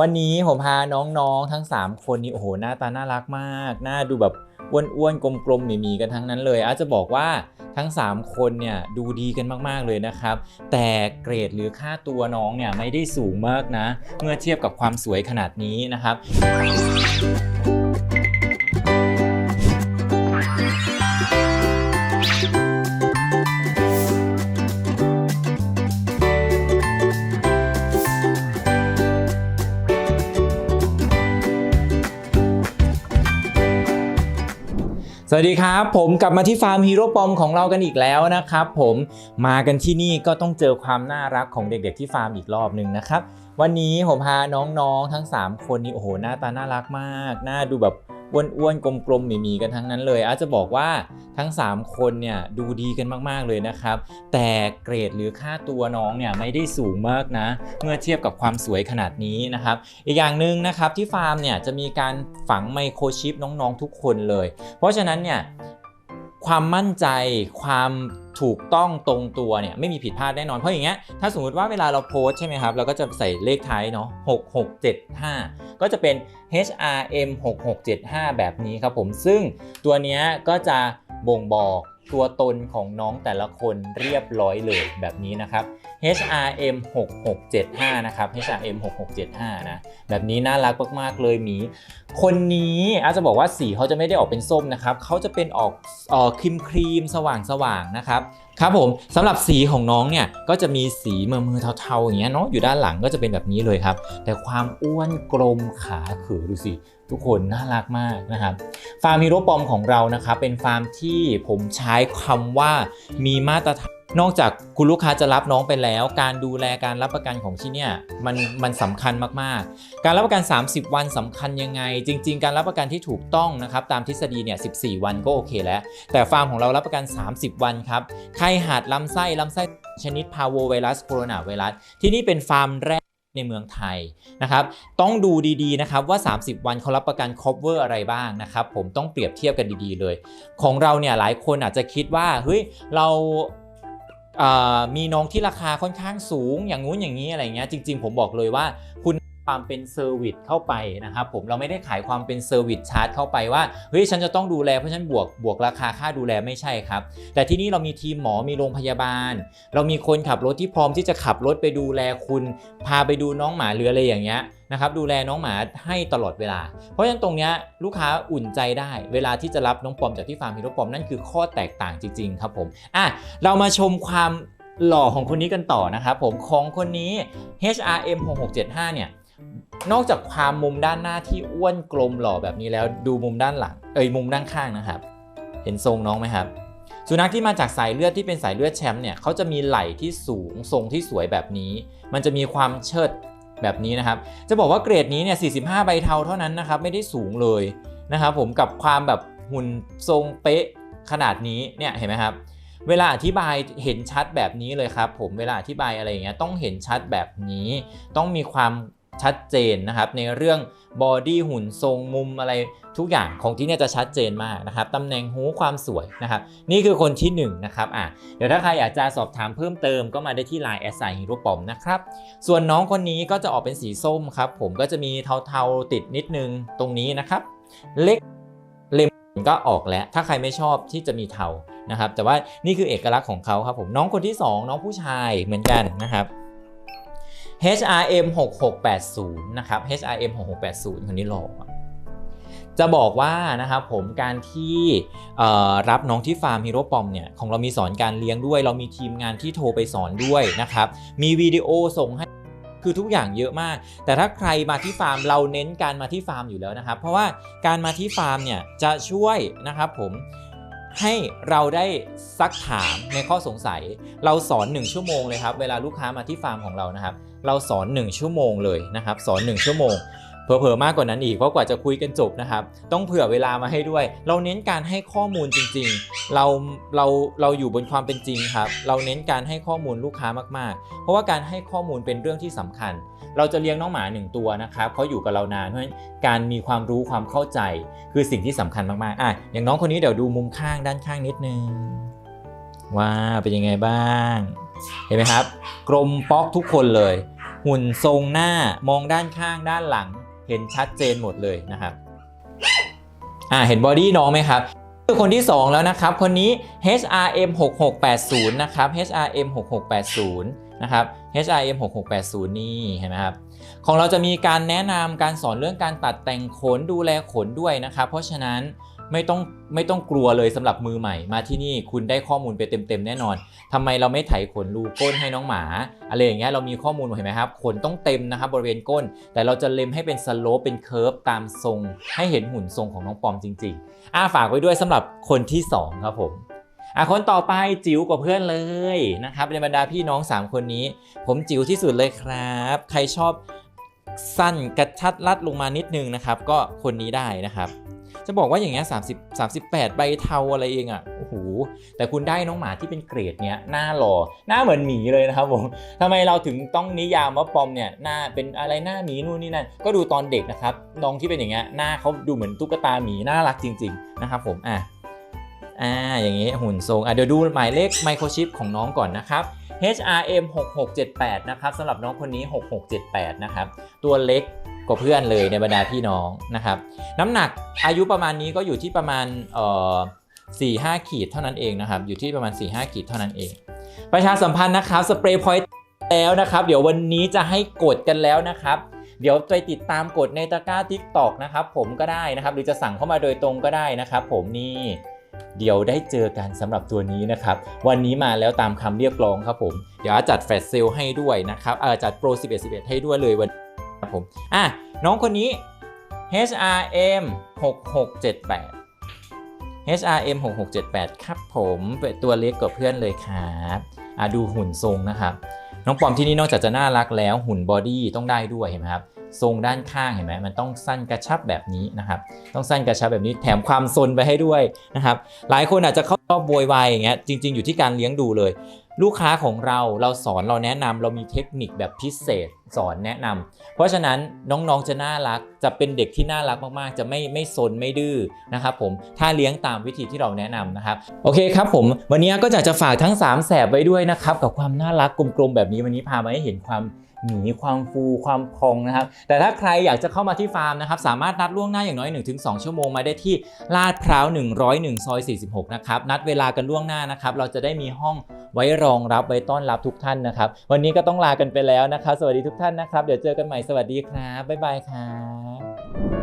วันนี้ผมพาน้องๆทั้ง 3 คนนี่โอ้โหหน้าตาน่ารักมาก หน้าดูแบบอ้วนๆกลมๆหมีๆกันทั้งนั้นเลย อาจจะบอกว่าทั้ง 3 คนเนี่ยดูดีกันมากๆเลยนะครับ แต่เกรดหรือค่าตัวน้องเนี่ยไม่ได้สูงมากนะ เมื่อเทียบกับความสวยขนาดนี้นะครับ สวัสดีครับ ผมกลับมาที่ฟาร์มฮีโร่ปอมของเรากันอีกแล้วนะครับผมมากันที่นี่ก็ต้องเจอความน่ารักของเด็กๆที่ฟาร์มอีกรอบหนึ่งนะครับ วันนี้ผมพาน้องๆทั้ง 3 คนนี่โอ้โหหน้าตาน่ารักมาก หน้าดูแบบ อ้วนๆกลมๆหมีๆกันทั้งนั้นเลย อาจจะบอกว่าทั้ง 3 คนเนี่ยดูดีกันมากๆเลยนะครับ แต่เกรดหรือค่าตัวน้องเนี่ยไม่ได้สูงมากนะ เมื่อเทียบกับความสวยขนาดนี้นะครับ อีกอย่างหนึ่งนะครับที่ฟาร์มเนี่ยจะมีการฝังไมโครชิปน้องๆทุกคนเลย เพราะฉะนั้นเนี่ย ความมั่นใจ ความถูกต้องตรงตัวเนี่ยไม่มีผิดพลาดแน่นอน เพราะอย่างเงี้ยถ้าสมมติว่าเวลาเราโพสใช่ไหมครับเราก็จะใส่เลขท้ายเนาะ6675 ก็จะเป็น HRM 6675 แบบนี้ครับผมซึ่งตัวเนี้ยก็จะบ่งบอก ตัวตนของน้องแต่ละคนเรียบร้อยเลยแบบนี้นะครับ HRM 6675นะครับ HRM 6675นะแบบนี้น่ารักมากๆเลยหมี คนนี้อาจจะบอกว่าสีเขาจะไม่ได้ออกเป็นส้มนะครับเขาจะเป็นออกเอ่อครีมครีมๆสว่างนะครับครับผมสำหรับสีของน้องเนี่ยก็จะมีสีมือมือเทาๆอย่างเงี้ยเนาะอยู่ด้านหลังก็จะเป็นแบบนี้เลยครับ แต่ความอ้วนกลมขาเขือดูสิ ทุกคนน่ารักมากนะครับฟาร์มฮีโร่ปอมของเรานะครับเป็นฟาร์มที่ผมใช้คำว่ามีมาตรฐานนอกจากคุณลูกค้าจะรับน้องไปแล้ว การดูแลการรับประกันของที่เนี่ยมันมันสำคัญมากๆ การรับประกัน 30 วันสำคัญยังไง จริง ๆ การรับประกันที่ถูกต้องนะครับตามทฤษฎีเนี่ย14 วันก็โอเคแล้ว แต่ฟาร์มของเรารับประกัน 30 วันครับไข้หัดลำไส้ลำไส้ชนิดพาโวไวรัสโคโรนาไวรัสที่นี่เป็นฟาร์มแรก ในเมืองไทยนะครับต้องดูดีๆนะครับว่า 30 วันเขารับประกัน cover อะไรบ้างนะครับผมต้องเปรียบเทียบกันดีๆเลย ของเราเนี่ยหลายคนอาจจะคิดว่าเฮ้ยเราอ่อมีน้องที่ราคาค่อนข้างสูง อย่างงู้นอย่างนี้อะไรเงี้ยจริง ๆ ผมบอกเลยว่าคุณ ความเป็นเซอร์วิสเข้าไปนะครับผมเราไม่ได้ขายความเป็นเซอร์วิสชาร์จเข้าไปว่าเฮ้ยฉันจะต้องดูแลเพราะฉันบวกบวกราคาค่าดูแลไม่ใช่ครับ แต่ที่นี่เรามีทีมหมอมีโรงพยาบาล เรามีคนขับรถที่พร้อมที่จะขับรถไปดูแลคุณ พาไปดูน้องหมาหรืออะไรอย่างเงี้ยนะครับดูแลน้องหมาให้ตลอดเวลา เพราะฉะนั้นตรงเนี้ยลูกค้าอุ่นใจได้ เวลาที่จะรับน้องปอมจากที่ฟาร์มฮีโร่ปอมนั่นคือข้อแตกต่างจริงๆครับผมอะเรามาชมความหล่อของคนนี้กันต่อนะครับผมของคนนี้ HRM 6675เนี่ย นอกจากความมุมด้านหน้าที่อ้วนกลมหล่อแบบนี้แล้วดูมุมด้านหลัง เอ้ยมุมด้านข้างนะครับ เห็นทรงน้องไหมครับ สุนัขที่มาจากสายเลือดที่เป็นสายเลือดแชมป์เนี่ยเขาจะมีไหล่ที่สูงทรงที่สวยแบบนี้ มันจะมีความเชิดแบบนี้นะครับ จะบอกว่าเกรดนี้เนี่ย 45 ใบเทาเท่านั้นนะครับ ไม่ได้สูงเลยนะครับผมกับความแบบหุ่นทรงเป๊ะขนาดนี้เนี่ยเห็นไหมครับ เวลาอธิบายเห็นชัดแบบนี้เลยครับ ผมเวลาอธิบายอะไรอย่างเงี้ยต้องเห็นชัดแบบนี้ ต้องมีความ ชัดเจนนะครับในเรื่องบอดี้หุ่นทรงมุมอะไรทุกอย่างของที่เนี่ยจะชัดเจนมากนะครับตำแหน่งหูความสวยนะครับนี่คือคนที่1นงนะครับอะเดี๋ยวถ้าใครอยากจะสอบถามเพิ่มเติมก็มาได้ที่ Line แอสไซฮีโร่ปอมนะครับส่วนน้องคนนี้ก็จะออกเป็นสีส้มครับผมก็จะมีเทาๆติดนิดนึงตรงนี้นะครับเล็กเล็มก็ออกแล้วถ้าใครไม่ชอบที่จะมีเทานะครับแต่ว่านี่คือเอกลักษณ์ของเขาครับผมน้องคนที่ 2 น้องผู้ชายเหมือนกันนะครับ HRM 6680นะครับ HRM 6680คนนี้หล่ออะจะบอกว่านะครับผมการที่รับน้องที่ฟาร์มฮีโร่ปอมเนี่ยของเรามีสอนการเลี้ยงด้วย เรามีทีมงานที่โทรไปสอนด้วยนะครับ มีวิดีโอส่งให้คือทุกอย่างเยอะมาก แต่ถ้าใครมาที่ฟาร์มเราเน้นการมาที่ฟาร์มอยู่แล้วนะครับ เพราะว่าการมาที่ฟาร์มเนี่ยจะช่วยนะครับผม ให้เราได้ซักถามในข้อสงสัย เราสอน 1 ชั่วโมงเลยครับ เวลาลูกค้ามาที่ฟาร์มของเรานะครับ เราสอน 1 ชั่วโมงเลยนะครับ สอน 1 ชั่วโมง เผลอๆมากกว่านั้นอีกเพราะกว่าจะคุยกันจบนะครับ ต้องเผื่อเวลามาให้ด้วย เราเน้นการให้ข้อมูลจริงๆ เราเราเราอยู่บนความเป็นจริงครับ เราเน้นการให้ข้อมูลลูกค้ามากๆ เพราะว่าการให้ข้อมูลเป็นเรื่องที่สำคัญ เราจะเลี้ยงน้องหมาหนึ่งตัวนะครับเขาอยู่กับเรานานเพราะฉะนั้นการมีความรู้ความเข้าใจ คือสิ่งที่สำคัญมากๆอะอย่างน้องคนนี้เดี๋ยวดูมุมข้างด้านข้างนิดนึงว้าเป็นยังไงบ้างเห็นไหมครับ กลมป๊อกทุกคนเลย หุ่นทรงหน้ามองด้านข้างด้านหลัง เห็นชัดเจนหมดเลยนะครับอ่าเห็นบอดี้น้องไหมครับคือคนที่ 2 แล้วนะครับ คนนี้ HRM 6680นะครับ HRM 6680นะครับ HRM 6680นี่เห็นไหมครับของเราจะมีการแนะนำการสอนเรื่องการตัดแต่งขนดูแลขนด้วยนะครับ เพราะฉะนั้น ไม่ต้องไม่ต้องกลัวเลยสำหรับมือใหม่ มาที่นี่คุณได้ข้อมูลไปเต็มๆแน่นอนทำไมเราไม่ไถขนรูก้นให้น้องหมาอะไรอย่างเงี้ยเรามีข้อมูลเห็นไหมครับขนต้องเต็มนะครับบริเวณก้น แต่เราจะเล็มให้เป็นสโลปเป็นเคิร์ฟตามทรง ให้เห็นหุ่นทรงของน้องปอมจริงๆอ่าฝากไว้ด้วยสำหรับคนที่สองครับผมอะคนต่อไปจิ๋วกว่าเพื่อนเลยนะครับในบรรดาพี่น้องสามคนนี้ ผมจิ๋วที่สุดเลยครับ ใครชอบสั้นกระชัดรัดลงมานิดนึงนะครับ ก็คนนี้ได้นะครับ จะบอกว่าอย่างเงี้ย30 38ใบเทาอะไรเองอะ่ะโอ้โหแต่คุณได้น้องหมาที่เป็นเกรดเนี้ยหน้าหล่อหน้าเหมือนหมีเลยนะครับผมทำไมเราถึงต้องนิยามว่าปอมเนี่ยหน้าเป็นอะไรหน้าหมีนู่นนี่นั่นก็ดูตอนเด็กนะครับน้องที่เป็นอย่างเงี้ยหน้าเขาดูเหมือนตุ๊กตาหมีน่ารักจริง ๆ นะครับผมอะอ่าอย่างงี้หุ่นทรงอะเดี๋ยวดูหมายเลขไมโครชิปของน้องก่อนนะครับ HRM 6678 นะครับสำหรับน้องคนนี้ 6678 นะครับ ตัวเล็ก กว่าเพื่อนเลยในบรรดาพี่น้องนะครับ น้ำหนักอายุประมาณนี้ก็อยู่ที่ประมาณเอ่อ4 5ขีดเท่านั้นเองนะครับ อยู่ที่ประมาณ4 5ขีดเท่านั้นเอง ประชาสัมพันธ์นะครับสเปรย์พอยต์แล้วนะครับ เดี๋ยววันนี้จะให้กดกันแล้วนะครับ เดี๋ยวไปติดตามกดในตะกร้า TikTok นะครับ ผมก็ได้นะครับ หรือจะสั่งเข้ามาโดยตรงก็ได้นะครับ ผมนี่เดี๋ยวได้เจอกันสำหรับตัวนี้นะครับ วันนี้มาแล้วตามคำเรียกร้องครับผม เดี๋ยวจัดแฟลชเซลให้ด้วยนะครับเออจัดโปร11 11 ให้ด้วยเลยวันนี้ ผมอะน้องคนนี้ HRM 6678 HRM 6678 ครับผมเป็นตัวเล็กกว่าเพื่อนเลยครับอะดูหุ่นทรงนะครับน้องปอมที่นี่นอกจากจะน่ารักแล้วหุ่นบอดี้ต้องได้ด้วยเห็นไหมครับทรงด้านข้างเห็นไหมมันต้องสั้นกระชับแบบนี้นะครับ ต้องสั้นกระชับแบบนี้แถมความซนไปให้ด้วยนะครับ หลายคนอาจจะเข้าชอบโวยวายอย่างเงี้ยจริง ๆ อยู่ที่การเลี้ยงดูเลย ลูกค้าของเราเราสอนเราแนะนำเรามีเทคนิคแบบพิเศษสอนแนะนำเพราะฉะนั้นน้องๆจะน่ารักจะเป็นเด็กที่น่ารักมากๆ จะไม่ไม่ซนไม่ดื้อนะครับผมถ้าเลี้ยงตามวิธีที่เราแนะนำนะครับโอเคครับผมวันนี้ก็จะจะฝากทั้ง 3 แสบไว้ด้วยนะครับกับความน่ารักกลมๆแบบนี้วันนี้พามาให้เห็นความ หมีความฟูความพองนะครับ แต่ถ้าใครอยากจะเข้ามาที่ฟาร์มนะครับ สามารถนัดล่วงหน้าอย่างน้อย 1-2 ชั่วโมงมาได้ที่ลาดพร้าว 101 ซอย 46 นะครับ นัดเวลากันล่วงหน้านะครับ เราจะได้มีห้องไว้รองรับไว้ต้อนรับทุกท่านนะครับ วันนี้ก็ต้องลากันไปแล้วนะครับ สวัสดีทุกท่านนะครับ เดี๋ยวเจอกันใหม่สวัสดีครับบ๊ายบายครับ